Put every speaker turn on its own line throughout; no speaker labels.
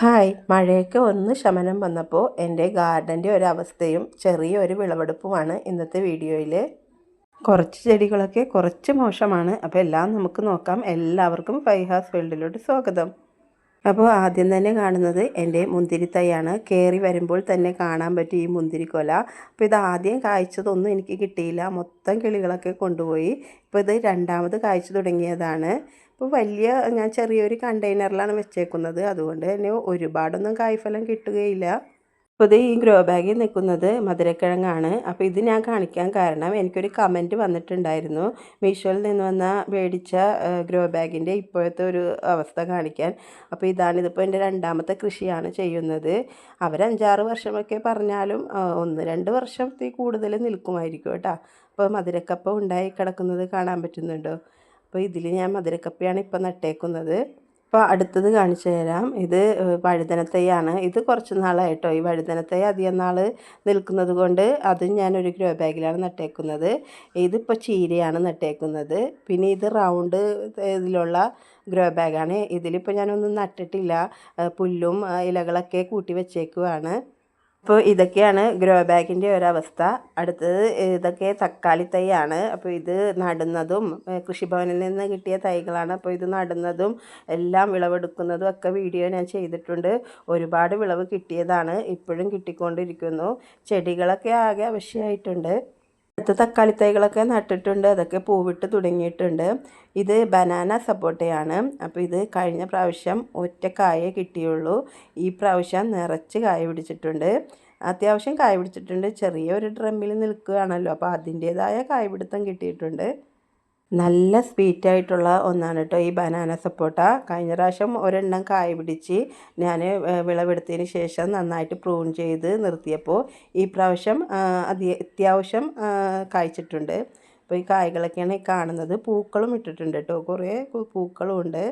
Hi. മഴയൊക്കെ ഒന്ന് ശമനം വന്നപ്പോൾ എന്റെ ഗാർഡന്റെ ഒരവസ്ഥയും ചെറിയൊരു വിളവെടുപ്പുമാണ് ഇന്നത്തെ വീഡിയോയിൽ കുറച്ച് ചെടികളൊക്കെ കുറച്ച് മോശമാണ്. അപ്പോൾ എല്ലാം നമുക്ക് നോക്കാം. എല്ലാവർക്കും ഫൈഹാസ് വേൾഡിലോട്ട് സ്വാഗതം. അപ്പോൾ ആദ്യം തന്നെ കാണുന്നത് എന്റെ മുന്തിരിത്തൈയാണ്. കയറി വരുമ്പോൾ തന്നെ കാണാൻ പറ്റും ഈ മുന്തിരിക്കൊല. അപ്പോൾ ഇത് ആദ്യം കായ്ച്ചതൊന്നും എനിക്ക് കിട്ടിയില്ല. മൊത്തം കിളികളൊക്കെ കൊണ്ടുപോയി. ഇപ്പോൾ ഇത് രണ്ടാമത് കായ്ച്ചു തുടങ്ങിയതാണ്. ഇപ്പോൾ വലിയ ഞാൻ ചെറിയൊരു കണ്ടെയ്നറിലാണ് വെച്ചേക്കുന്നത്. അതുകൊണ്ട് തന്നെ ഒരുപാടൊന്നും കായ്ഫലം കിട്ടുകയില്ല. ഇപ്പോൾ ഇത് ഈ ഗ്രോ ബാഗിൽ നിൽക്കുന്നത് മധുരക്കിഴങ്ങാണ്. അപ്പോൾ ഇത് ഞാൻ കാണിക്കാൻ കാരണം എനിക്കൊരു കമന്റ് വന്നിട്ടുണ്ടായിരുന്നു. മീഷോയിൽ നിന്ന് വന്ന മേടിച്ച ഗ്രോ ബാഗിന്റെ ഇപ്പോഴത്തെ ഒരു അവസ്ഥ കാണിക്കാൻ. അപ്പോൾ ഇതാണ് ഇതിപ്പോൾ എന്റെ രണ്ടാമത്തെ കൃഷിയാണ് ചെയ്യുന്നത്. അവർ അഞ്ചാറ് വർഷമൊക്കെ പറഞ്ഞാലും ഒന്ന് രണ്ട് വർഷത്തിൽ കൂടുതൽ നിൽക്കുമായിരിക്കും കേട്ടോ. അപ്പോൾ മധുരക്കപ്പ ഉണ്ടായി കിടക്കുന്നത് കാണാൻ പറ്റുന്നുണ്ടോ? അപ്പോൾ ഇതിൽ ഞാൻ മധുരക്കപ്പിയാണ് ഇപ്പോൾ നട്ടേക്കുന്നത്. അപ്പോൾ അടുത്തത് കാണിച്ചു തരാം. ഇത് വഴുതനത്തൈയാണ്. ഇത് കുറച്ച് നാളായിട്ടോ. ഈ വഴുതനത്തൈ അധികം നാൾ നിൽക്കുന്നത് കൊണ്ട് അതും ഞാൻ ഒരു ഗ്രോ ബാഗിലാണ് നട്ടേക്കുന്നത്. ഇതിപ്പോൾ ചീരയാണ് നട്ടേക്കുന്നത്. പിന്നെ ഇത് റൗണ്ട് ഇതിലുള്ള ഗ്രോ ബാഗാണ്. ഇതിലിപ്പോൾ ഞാനൊന്നും നട്ടിട്ടില്ല. പുല്ലും ഇലകളൊക്കെ കൂട്ടി വെച്ചേക്കുവാണ്. അപ്പോൾ ഇതൊക്കെയാണ് ഗ്രോ ബാഗിന്റെ ഒരവസ്ഥ. അടുത്തത് ഇതൊക്കെ തക്കാളി തൈയാണ്. അപ്പോൾ ഇത് നടുന്നതും കൃഷിഭവനിൽ നിന്ന് കിട്ടിയ തൈകളാണ്. അപ്പോൾ ഇത് നടുന്നതും എല്ലാം വിളവെടുക്കുന്നതും ഒക്കെ വീഡിയോ ഞാൻ ചെയ്തിട്ടുണ്ട്. ഒരുപാട് വിളവ് കിട്ടിയതാണ്. ഇപ്പോഴും കിട്ടിക്കൊണ്ടിരിക്കുന്നു. ചെടികളൊക്കെ ആകെ ആവശ്യമായിട്ടുണ്ട് അടുത്ത തക്കാളി തൈകളൊക്കെ നട്ടിട്ടുണ്ട്. അതൊക്കെ പൂവിട്ട് തുടങ്ങിയിട്ടുണ്ട്. ഇത് ബനാന സപ്പോട്ടയാണ്. അപ്പോൾ ഇത് കഴിഞ്ഞ പ്രാവശ്യം ഒറ്റ കായേ കിട്ടിയുള്ളൂ. ഈ പ്രാവശ്യം നിറച്ച് കായ പിടിച്ചിട്ടുണ്ട്. അത്യാവശ്യം കായ പിടിച്ചിട്ടുണ്ട്. ചെറിയൊരു ഡ്രമ്മിൽ നിൽക്കുകയാണല്ലോ. അപ്പോൾ അതിന്റേതായ കായ കായപിടുത്തം കിട്ടിയിട്ടുണ്ട്. നല്ല സ്വീറ്റായിട്ടുള്ള ഒന്നാണ് കേട്ടോ ഈ ബനാന സപ്പോട്ട. കഴിഞ്ഞ പ്രാവശ്യം ഒരെണ്ണം കായ പിടിച്ച് ഞാൻ വിളവെടുത്തതിന് ശേഷം നന്നായിട്ട് പ്രൂൺ ചെയ്ത് നിർത്തിയപ്പോൾ ഈ പ്രാവശ്യം അതി അത്യാവശ്യം കായ്ച്ചിട്ടുണ്ട്. അപ്പോൾ ഈ കായ്കളൊക്കെയാണ് കാണുന്നത്. പൂക്കളും ഇട്ടിട്ടുണ്ട് കേട്ടോ കുറേ പൂക്കളും ഉണ്ട്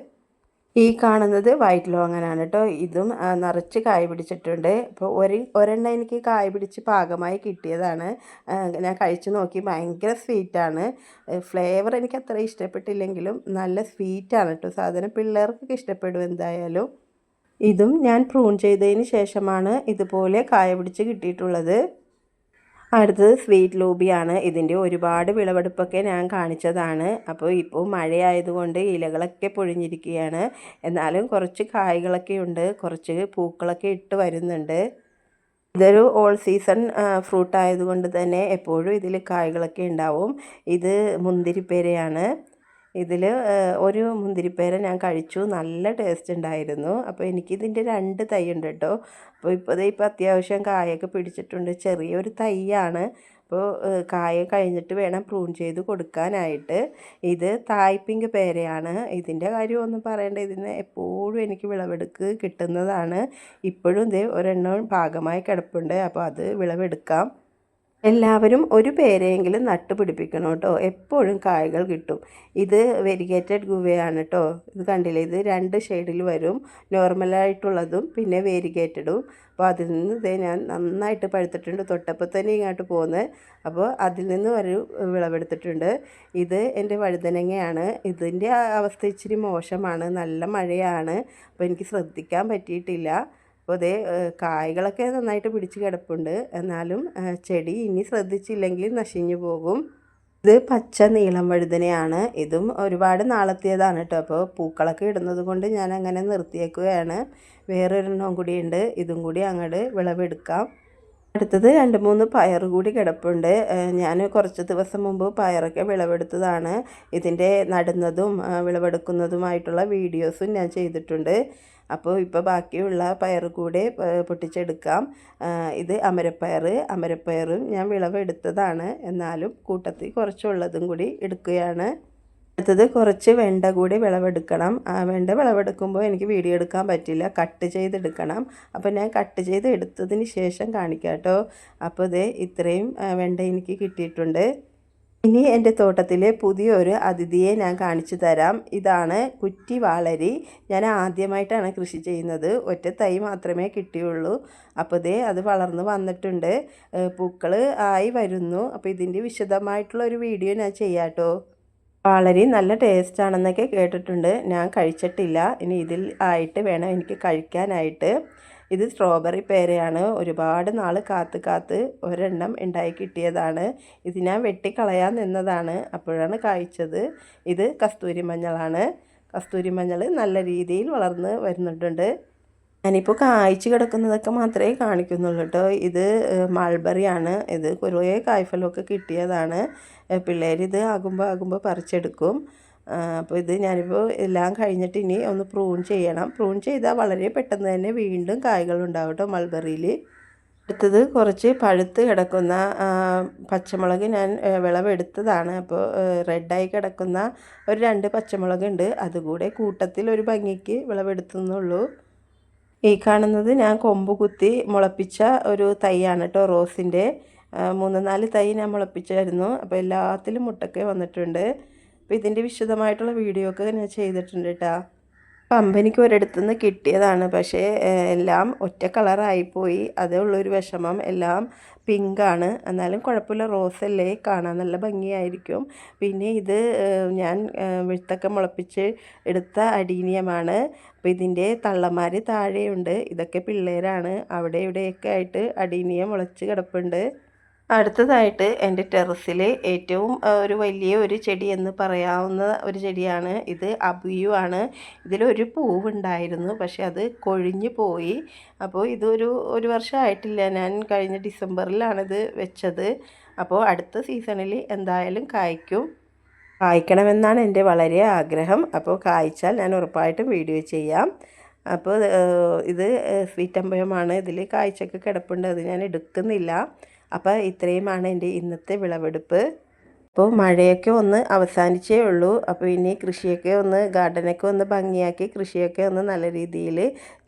ഈ കാണുന്നത് വൈറ്റ് ലോങ്ങനാണ് കേട്ടോ ഇതും നിറച്ച് കായ് പിടിച്ചിട്ടുണ്ട്. അപ്പോൾ ഒരു ഒരെണ്ണം എനിക്ക് കായ് പിടിച്ച് പാകമായി കിട്ടിയതാണ്. ഞാൻ കഴിച്ചു നോക്കി. ഭയങ്കര സ്വീറ്റാണ് ഫ്ലേവർ എനിക്ക് അത്ര ഇഷ്ടപ്പെട്ടില്ലെങ്കിലും നല്ല സ്വീറ്റാണ് കേട്ടോ സാധനം പിള്ളേർക്കൊക്കെ ഇഷ്ടപ്പെടും എന്തായാലും. ഇതും ഞാൻ പ്രൂൺ ചെയ്തതിന് ശേഷമാണ് ഇതുപോലെ കായ പിടിച്ച് കിട്ടിയിട്ടുള്ളത്. അടുത്തത് സ്വീറ്റ് ലൂബിയാണ് ഇതിന്റെ ഒരുപാട് വിളവെടുപ്പൊക്കെ ഞാൻ കാണിച്ചതാണ്. അപ്പോൾ ഇപ്പോൾ മഴയായതുകൊണ്ട് ഇലകളൊക്കെ പൊഴിഞ്ഞിരിക്കുകയാണ്. എന്നാലും കുറച്ച് കായ്കളൊക്കെ ഉണ്ട്. കുറച്ച് പൂക്കളൊക്കെ ഇട്ട് വരുന്നുണ്ട്. ഇതൊരു ഓൾ സീസൺ ഫ്രൂട്ട് ആയതുകൊണ്ട് തന്നെ എപ്പോഴും ഇതിൽ കായ്കളൊക്കെ ഉണ്ടാവും. ഇത് മുന്തിരിപ്പേരയാണ്. ഇതിൽ ഒരു മുന്തിരിപ്പേര ഞാൻ കഴിച്ചു. നല്ല ടേസ്റ്റ് ഉണ്ടായിരുന്നു. അപ്പോൾ എനിക്കിതിന്റെ രണ്ട് തൈ ഉണ്ട് കേട്ടോ അപ്പോൾ ഇപ്പോൾ ഇപ്പോൾ അത്യാവശ്യം കായൊക്കെ പിടിച്ചിട്ടുണ്ട്. ചെറിയൊരു തൈയാണ്. അപ്പോൾ കായ കഴിഞ്ഞിട്ട് വേണം പ്രൂൺ ചെയ്ത് കൊടുക്കാനായിട്ട്. ഇത് തായ്പിങ്ക് പേരയാണ്. ഇതിന്റെ കാര്യമൊന്നും പറയേണ്ട. ഇതിന് എപ്പോഴും എനിക്ക് വിളവെടുക്ക് കിട്ടുന്നതാണ്. ഇപ്പോഴും ഇത് ഒരെണ്ണം ഭാഗമായി കിടപ്പുണ്ട്. അപ്പോൾ അത് വിളവെടുക്കാം. എല്ലാവരും ഒരു പേരെയെങ്കിലും നട്ടുപിടിപ്പിക്കണം കേട്ടോ. എപ്പോഴും കായകൾ കിട്ടും. ഇത് വെരിഗേറ്റഡ് ഗുവയാണ് കേട്ടോ. ഇത് കണ്ടില്ലേ? ഇത് രണ്ട് ഷെയ്ഡിൽ വരും. നോർമലായിട്ടുള്ളതും പിന്നെ വേരിഗേറ്റഡും. അപ്പോൾ അതിൽ നിന്ന് ഇതേ ഞാൻ നന്നായിട്ട് പഴുത്തിട്ടുണ്ട്. തൊട്ടപ്പോൾ തന്നെ ഇങ്ങോട്ട് പോകുന്നത് അപ്പോൾ അതിൽ നിന്ന് ഒരു വിളവെടുത്തിട്ടുണ്ട്. ഇത് എന്റെ വഴുതനങ്ങയാണ്. ഇതിന്റെ അവസ്ഥ ഇച്ചിരി മോശമാണ്. നല്ല മഴയാണ്. അപ്പോൾ എനിക്ക് ശ്രദ്ധിക്കാൻ പറ്റിയിട്ടില്ല. അപ്പോൾ ഇതേ കായ്കളൊക്കെ നന്നായിട്ട് പിടിച്ച് കിടപ്പുണ്ട്. എന്നാലും ചെടി ഇനി ശ്രദ്ധിച്ചില്ലെങ്കിൽ നശിഞ്ഞു പോകും. ഇത് പച്ച നീളം വഴുതനയാണ്. ഇതും ഒരുപാട് നാളെത്തിയതാണ് കേട്ടോ. അപ്പോൾ പൂക്കളൊക്കെ ഇടുന്നത് കൊണ്ട് ഞാൻ അങ്ങനെ നിർത്തിയേക്കുകയാണ്. വേറൊരെണ്ണം കൂടിയുണ്ട് ഇതും കൂടി അങ്ങോട്ട് വിളവെടുക്കാം. അടുത്തത് രണ്ട് മൂന്ന് പയർ കൂടി കിടപ്പുണ്ട്. ഞാൻ കുറച്ച് ദിവസം മുമ്പ് പയറൊക്കെ വിളവെടുത്തതാണ്. ഇതിന്റെ നടുന്നതും വിളവെടുക്കുന്നതുമായിട്ടുള്ള വീഡിയോസും ഞാൻ ചെയ്തിട്ടുണ്ട്. അപ്പോൾ ഇപ്പോൾ ബാക്കിയുള്ള പയർ കൂടെ പൊട്ടിച്ചെടുക്കാം. ഇത് അമരപ്പയർ അമരപ്പയറും ഞാൻ വിളവെടുത്തതാണ്. എന്നാലും കൂട്ടത്തിൽ കുറച്ചുള്ളതും കൂടി എടുക്കുകയാണ്. അടുത്തത് കുറച്ച് വെണ്ട കൂടി വിളവെടുക്കണം. വെണ്ട വിളവെടുക്കുമ്പോൾ എനിക്ക് വീഡിയോ എടുക്കാൻ പറ്റില്ല. കട്ട് ചെയ്തെടുക്കണം. അപ്പോൾ ഞാൻ കട്ട് ചെയ്ത് എടുത്തതിന് ശേഷം കാണിക്കാം കേട്ടോ. അപ്പോൾ ഇത് ഇത്രയും വെണ്ട എനിക്ക് കിട്ടിയിട്ടുണ്ട്. ഇനി എന്റെ തോട്ടത്തിലെ പുതിയൊരു അതിഥിയെ ഞാൻ കാണിച്ചു തരാം. ഇതാണ് കുറ്റി വാളരി. ഞാൻ ആദ്യമായിട്ടാണ് കൃഷി ചെയ്യുന്നത്. ഒറ്റ തൈ മാത്രമേ കിട്ടിയുള്ളൂ. അപ്പോൾ ദേ അത് വളർന്ന് വന്നിട്ടുണ്ട്. പൂക്കൾ ആയി വരുന്നു. അപ്പോൾ ഇതിന്റെ വിശദമായിട്ടുള്ള ഒരു വീഡിയോ ഞാൻ ചെയ്യാം കേട്ടോ. വളരെ നല്ല ടേസ്റ്റ് ആണെന്നൊക്കെ കേട്ടിട്ടുണ്ട്. ഞാൻ കഴിച്ചിട്ടില്ല. ഇനി ഇതിൽ ആയിട്ട് വേണം എനിക്ക് കഴിക്കാനായിട്ട്. ഇത് സ്ട്രോബെറി പേരയാണ്. ഒരുപാട് നാൾ കാത്ത് കാത്ത് ഒരെണ്ണം ഉണ്ടായി കിട്ടിയതാണ്. ഇത് ഞാൻ വെട്ടിക്കളയാൻ നിന്നതാണ്. അപ്പോഴാണ് കായ്ച്ചത്. ഇത് കസ്തൂരി മഞ്ഞളാണ്. കസ്തൂരി മഞ്ഞൾ നല്ല രീതിയിൽ വളർന്ന് വരുന്നുണ്ട്. ഞാനിപ്പോൾ കായ്ച്ചു കിടക്കുന്നതൊക്കെ മാത്രമേ കാണിക്കുന്നുള്ളൂ കേട്ടോ. ഇത് മൾബറിയാണ് ഇത് കുറേ കായ്ഫലമൊക്കെ കിട്ടിയതാണ്. പിള്ളേർ ഇത് ആകുമ്പോൾ ആകുമ്പോൾ പറിച്ചെടുക്കും. അപ്പോൾ ഇത് ഞാനിപ്പോൾ എല്ലാം കഴിഞ്ഞിട്ട് ഇനി ഒന്ന് പ്രൂൺ ചെയ്യണം. പ്രൂൺ ചെയ്താൽ വളരെ പെട്ടെന്ന് തന്നെ വീണ്ടും കായ്കൾ ഉണ്ടാവും കേട്ടോ മൾബറിയിൽ അടുത്തത് കുറച്ച് പഴുത്ത് കിടക്കുന്ന പച്ചമുളക് ഞാൻ വിളവെടുത്തതാണ്. അപ്പോൾ റെഡായി കിടക്കുന്ന ഒരു രണ്ട് പച്ചമുളക് ഉണ്ട് അതുകൂടെ കൂട്ടത്തിൽ ഒരു ഭംഗിക്ക് വിളവെടുത്തുന്നുള്ളൂ. ഈ കാണുന്നത് ഞാൻ കൊമ്പ് കുത്തി മുളപ്പിച്ച ഒരു തൈയാണ് കേട്ടോ റോസിന്റെ മൂന്ന് നാല് തൈ ഞാൻ മുളപ്പിച്ചായിരുന്നു. അപ്പോൾ എല്ലാത്തിലും മുട്ടൊക്കെ വന്നിട്ടുണ്ട്. അപ്പോൾ ഇതിന്റെ വിശദമായിട്ടുള്ള വീഡിയോ ഒക്കെ ഞാൻ ചെയ്തിട്ടുണ്ട് കേട്ടോ കമ്പനിക്ക് ഒരിടത്തു നിന്ന് കിട്ടിയതാണ്. പക്ഷേ എല്ലാം ഒറ്റ കളറായിപ്പോയി. അതേ ഉള്ളൊരു വിഷമം. എല്ലാം പിങ്കാണ്. എന്നാലും കുഴപ്പമില്ല. അല്ലേ കാണാൻ നല്ല ഭംഗിയായിരിക്കും. പിന്നെ ഇത് ഞാൻ വിഴുത്തൊക്കെ മുളപ്പിച്ച് എടുത്ത അടീനിയമാണ്. അപ്പോൾ ഇതിന്റെ തള്ളമാർ താഴെയുണ്ട്. ഇതൊക്കെ പിള്ളേരാണ്. അവിടെ ഇവിടെയൊക്കെ ആയിട്ട് അടീനിയം മുളച്ച് കിടപ്പുണ്ട്. അടുത്തതായിട്ട് എന്റെ ടെറസിൽ ഏറ്റവും ഒരു വലിയ ഒരു ചെടി എന്ന് പറയാവുന്ന ഒരു ചെടിയാണ്. ഇത് അബിയു ആണ്. ഇതിലൊരു പൂവുണ്ടായിരുന്നു പക്ഷെ അത് കൊഴിഞ്ഞു പോയി. അപ്പോൾ ഇതൊരു ഒരു വർഷമായിട്ടില്ല. ഞാൻ കഴിഞ്ഞ ഡിസംബറിലാണിത് വെച്ചത്. അപ്പോൾ അടുത്ത സീസണിൽ എന്തായാലും കായ്ക്കും. കായ്ക്കണമെന്നാണ് എന്റെ വളരെ ആഗ്രഹം. അപ്പോൾ കായ്ച്ചാൽ ഞാൻ ഉറപ്പായിട്ടും വീഡിയോ ചെയ്യാം. അപ്പോൾ ഇത് സ്വീറ്റ് അമ്പയമാണ് ഇതിൽ കായ്ച്ചൊക്കെ കിടപ്പുണ്ട്. അത് ഞാൻ എടുക്കുന്നില്ല. അപ്പോൾ ഇത്രയുമാണ് എന്റെ ഇന്നത്തെ വിളവെടുപ്പ്. അപ്പോൾ മഴയൊക്കെ ഒന്ന് അവസാനിച്ചേ ഉള്ളൂ. അപ്പോൾ ഇനി കൃഷിയൊക്കെ ഒന്ന് ഗാർഡനൊക്കെ ഒന്ന് ഭംഗിയാക്കി കൃഷിയൊക്കെ ഒന്ന് നല്ല രീതിയിൽ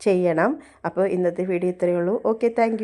ചെയ്യണം. അപ്പോൾ ഇന്നത്തെ വീഡിയോ ഇത്രയേ ഉള്ളൂ. Okay thank